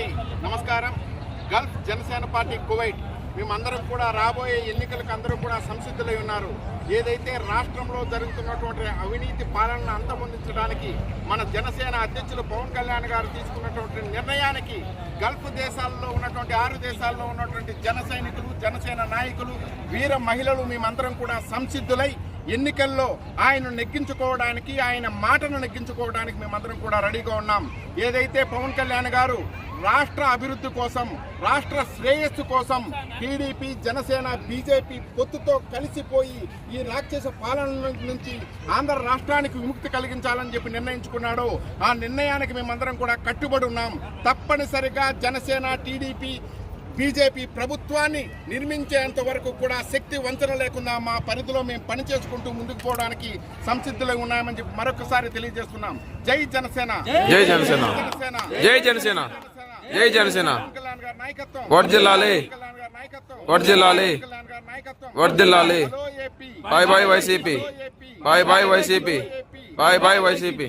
అందరికీ నమస్కారం. Gulf Janasena party Kuwait. మేమందరం కూడా రాబోయే ఎన్నికలకు అందరూ కూడా సంసిద్ధులై ఉన్నారు. ఏదైతే రాష్ట్రంలో జరుగుతున్నటువంటి అవినీతి పాలనను అంతమొందించడానికి మన జనసేన అధ్యక్షులు పవన్ కళ్యాణ్ గారు తీసుకున్నటువంటి నిర్ణయానికి గల్ఫ్ దేశాల్లో ఉన్నటువంటి ఆరు దేశాల్లో ఉన్నటువంటి జన జనసేన నాయకులు వీర మహిళలు మేమందరం కూడా సంసిద్ధులై ఎన్నికల్లో ఆయన నెగ్గించుకోవడానికి ఆయన మాటను నెగ్గించుకోవడానికి మేమందరం కూడా రెడీగా ఉన్నాం. ఏదైతే పవన్ కళ్యాణ్ గారు రాష్ట్ర అభివృద్ధి కోసం రాష్ట్ర శ్రేయస్సు కోసం టీడీపీ జనసేన బీజేపీ పొత్తుతో కలిసిపోయి ఈ రాక్షస పాలన నుంచి ఆంధ్ర రాష్ట్రానికి విముక్తి కలిగించాలని చెప్పి నిర్ణయించుకున్నాడో. ఆ నిర్ణయానికి మేమందరం కూడా కట్టుబడి ఉన్నాం. తప్పనిసరిగా జనసేన టీడీపీ బీజేపీ ప్రభుత్వాన్ని నిర్మించేంత వరకు కూడా శక్తి వంచన లేకుండా మా పరిధిలో మేము పని చేసుకుంటూ ముందుకు పోవడానికి సంసిద్ధులై ఉన్నామని చెప్పి మరొకసారి తెలియజేస్తున్నాం. జై జనసేన. జై జనసేన. జై జనసేన. జై Janasena. AP. Bye bye YCP. Bye bye YCP. Bye bye YCP.